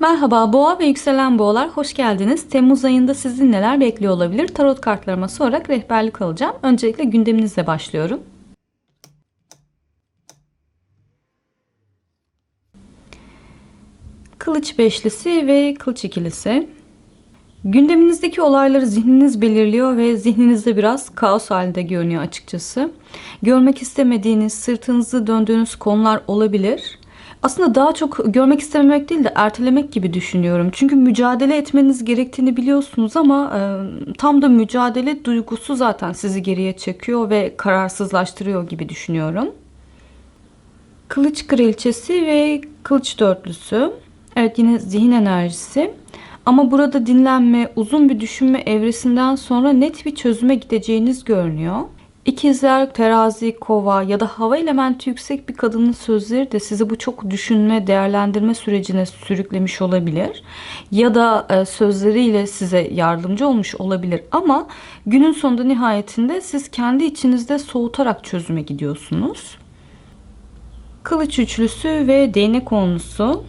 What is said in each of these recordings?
Merhaba boğa ve yükselen boğalar hoş geldiniz. Temmuz ayında sizi neler bekliyor olabilir? Tarot kartlarıma sorarak rehberlik alacağım. Öncelikle gündeminizle başlıyorum. Kılıç beşlisi ve kılıç ikilisi. Gündeminizdeki olayları zihniniz belirliyor ve zihninizde biraz kaos halinde görünüyor açıkçası. Görmek istemediğiniz, sırtınızı döndüğünüz konular olabilir. Aslında daha çok görmek istememek değil de ertelemek gibi düşünüyorum. Çünkü mücadele etmeniz gerektiğini biliyorsunuz ama e, tam da mücadele duygusu zaten sizi geriye çekiyor ve kararsızlaştırıyor gibi düşünüyorum. Kılıç kraliçesi ve kılıç dörtlüsü. Evet yine zihin enerjisi. Ama burada dinlenme, uzun bir düşünme evresinden sonra net bir çözüme gideceğiniz görünüyor. İkizler, terazi, kova ya da hava elementi yüksek bir kadının sözleri de sizi bu çok düşünme, değerlendirme sürecine sürüklemiş olabilir. Ya da e, sözleriyle size yardımcı olmuş olabilir. Ama günün sonunda nihayetinde siz kendi içinizde soğutarak çözüme gidiyorsunuz. Kılıç üçlüsü ve değnek konusu.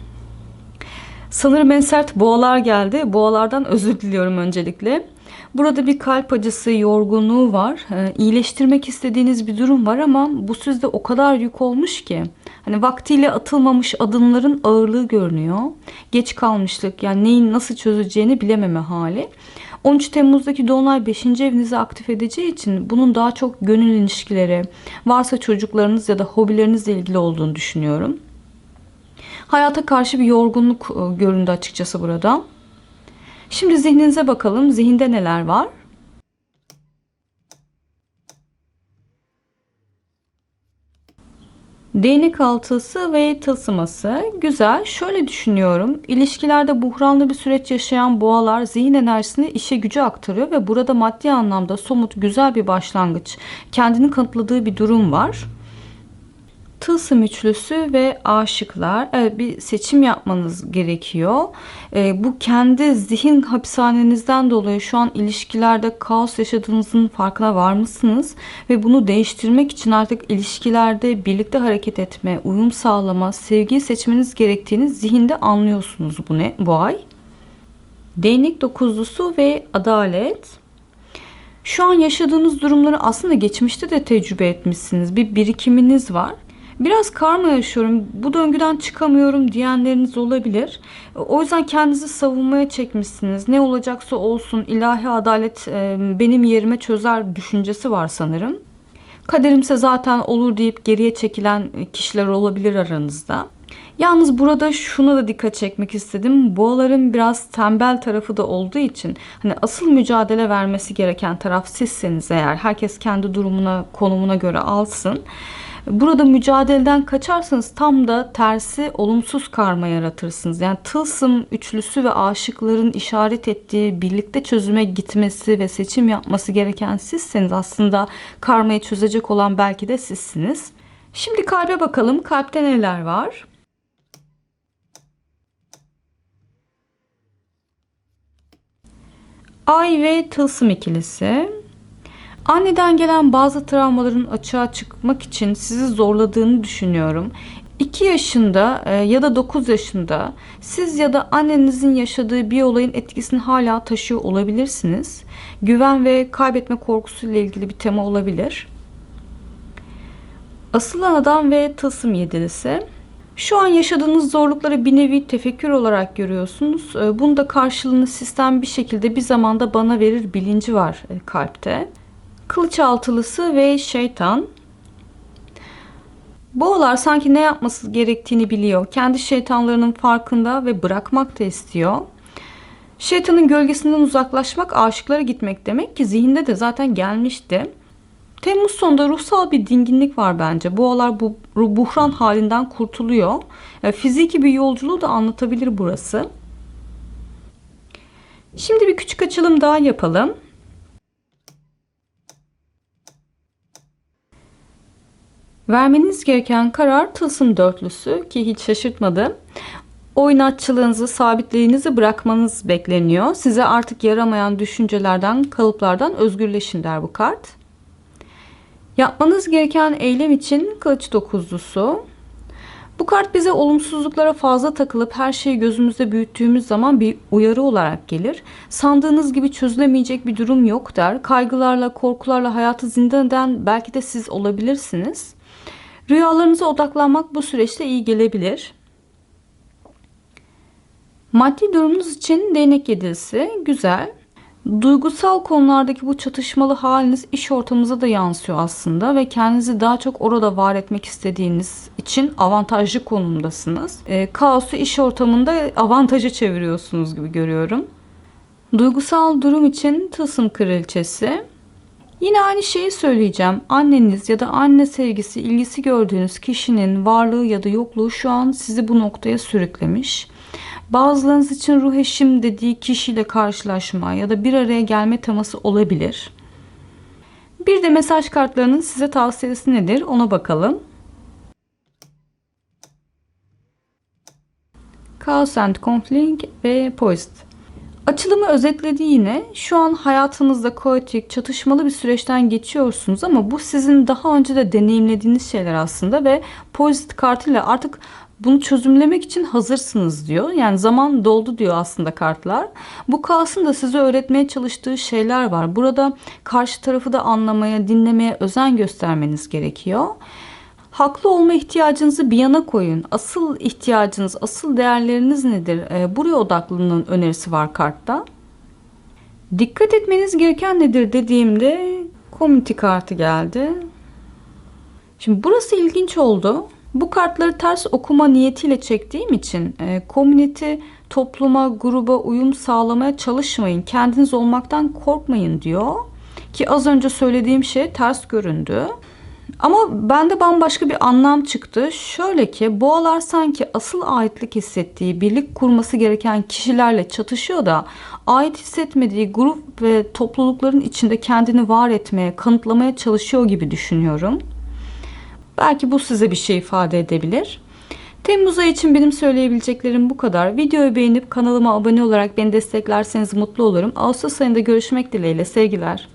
Sanırım en sert boğalar geldi. Boğalardan özür diliyorum öncelikle. Burada bir kalp acısı, yorgunluğu var. Ee, iyileştirmek istediğiniz bir durum var ama bu sizde o kadar yük olmuş ki. Hani vaktiyle atılmamış adımların ağırlığı görünüyor. Geç kalmışlık yani neyin nasıl çözeceğini bilememe hali. 13 Temmuz'daki Dolunay 5. evinizi aktif edeceği için bunun daha çok gönül ilişkileri, varsa çocuklarınız ya da hobilerinizle ilgili olduğunu düşünüyorum. Hayata karşı bir yorgunluk e, göründü açıkçası burada. Şimdi zihninize bakalım. Zihinde neler var? Değnek altısı ve tılsıması. Güzel. Şöyle düşünüyorum. İlişkilerde buhranlı bir süreç yaşayan boğalar zihin enerjisini işe güce aktarıyor ve burada maddi anlamda somut güzel bir başlangıç, kendini kanıtladığı bir durum var. Tılsım üçlüsü ve aşıklar. Evet bir seçim yapmanız gerekiyor. E, bu kendi zihin hapishanenizden dolayı şu an ilişkilerde kaos yaşadığınızın farkına var mısınız? Ve bunu değiştirmek için artık ilişkilerde birlikte hareket etme, uyum sağlama, sevgiyi seçmeniz gerektiğini zihinde anlıyorsunuz bu, ne, bu ay. Değnek dokuzlusu ve adalet. Şu an yaşadığınız durumları aslında geçmişte de tecrübe etmişsiniz. Bir birikiminiz var. Biraz karma yaşıyorum, bu döngüden çıkamıyorum diyenleriniz olabilir. O yüzden kendinizi savunmaya çekmişsiniz. Ne olacaksa olsun ilahi adalet e, benim yerime çözer düşüncesi var sanırım. Kaderimse zaten olur deyip geriye çekilen kişiler olabilir aranızda. Yalnız burada şuna da dikkat çekmek istedim. Boğaların biraz tembel tarafı da olduğu için hani asıl mücadele vermesi gereken taraf sizseniz eğer herkes kendi durumuna, konumuna göre alsın. Burada mücadeleden kaçarsanız tam da tersi olumsuz karma yaratırsınız. Yani tılsım üçlüsü ve aşıkların işaret ettiği birlikte çözüme gitmesi ve seçim yapması gereken sizseniz aslında karmayı çözecek olan belki de sizsiniz. Şimdi kalbe bakalım. Kalpte neler var? Ay ve tılsım ikilisi. Anneden gelen bazı travmaların açığa çıkmak için sizi zorladığını düşünüyorum. 2 yaşında e, ya da 9 yaşında siz ya da annenizin yaşadığı bir olayın etkisini hala taşıyor olabilirsiniz. Güven ve kaybetme korkusuyla ilgili bir tema olabilir. Asılan adam ve tılsım yedilisi. Şu an yaşadığınız zorlukları bir nevi tefekkür olarak görüyorsunuz. E, Bunun da karşılığını sistem bir şekilde bir zamanda bana verir bilinci var e, kalpte. Kılıç altılısı ve şeytan. Boğalar sanki ne yapması gerektiğini biliyor. Kendi şeytanlarının farkında ve bırakmak da istiyor. Şeytanın gölgesinden uzaklaşmak aşıklara gitmek demek ki zihinde de zaten gelmişti. Temmuz sonunda ruhsal bir dinginlik var bence. Boğalar bu buhran halinden kurtuluyor. Yani fiziki bir yolculuğu da anlatabilir burası. Şimdi bir küçük açılım daha yapalım. Vermeniz gereken karar tılsım dörtlüsü ki hiç şaşırtmadı. O inatçılığınızı, sabitliğinizi bırakmanız bekleniyor. Size artık yaramayan düşüncelerden, kalıplardan özgürleşin der bu kart. Yapmanız gereken eylem için kılıç dokuzlusu. Bu kart bize olumsuzluklara fazla takılıp her şeyi gözümüzde büyüttüğümüz zaman bir uyarı olarak gelir. Sandığınız gibi çözülemeyecek bir durum yok der. Kaygılarla, korkularla hayatı zindan eden belki de siz olabilirsiniz. Rüyalarınıza odaklanmak bu süreçte iyi gelebilir. Maddi durumunuz için değnek yedilisi güzel. Duygusal konulardaki bu çatışmalı haliniz iş ortamınıza da yansıyor aslında ve kendinizi daha çok orada var etmek istediğiniz için avantajlı konumdasınız. E, kaosu iş ortamında avantaja çeviriyorsunuz gibi görüyorum. Duygusal durum için tılsım kraliçesi. Yine aynı şeyi söyleyeceğim. Anneniz ya da anne sevgisi, ilgisi gördüğünüz kişinin varlığı ya da yokluğu şu an sizi bu noktaya sürüklemiş. Bazılarınız için ruh eşim dediği kişiyle karşılaşma ya da bir araya gelme teması olabilir. Bir de mesaj kartlarının size tavsiyesi nedir ona bakalım. Chaos and Conflict ve Poised. Açılımı özetledi yine. Şu an hayatınızda kaotik, çatışmalı bir süreçten geçiyorsunuz ama bu sizin daha önce de deneyimlediğiniz şeyler aslında ve Poised kartıyla artık bunu çözümlemek için hazırsınız diyor. Yani zaman doldu diyor aslında kartlar. Bu kaosun da size öğretmeye çalıştığı şeyler var. Burada karşı tarafı da anlamaya, dinlemeye özen göstermeniz gerekiyor. Haklı olma ihtiyacınızı bir yana koyun. Asıl ihtiyacınız, asıl değerleriniz nedir? Ee, buraya odaklanın önerisi var kartta. Dikkat etmeniz gereken nedir dediğimde community kartı geldi. Şimdi burası ilginç oldu. Bu kartları ters okuma niyetiyle çektiğim için e, community topluma, gruba uyum sağlamaya çalışmayın. Kendiniz olmaktan korkmayın diyor. Ki az önce söylediğim şey ters göründü. Ama bende bambaşka bir anlam çıktı. Şöyle ki boğalar sanki asıl aitlik hissettiği, birlik kurması gereken kişilerle çatışıyor da ait hissetmediği grup ve toplulukların içinde kendini var etmeye, kanıtlamaya çalışıyor gibi düşünüyorum. Belki bu size bir şey ifade edebilir. Temmuz ayı için benim söyleyebileceklerim bu kadar. Videoyu beğenip kanalıma abone olarak beni desteklerseniz mutlu olurum. Ağustos ayında görüşmek dileğiyle sevgiler.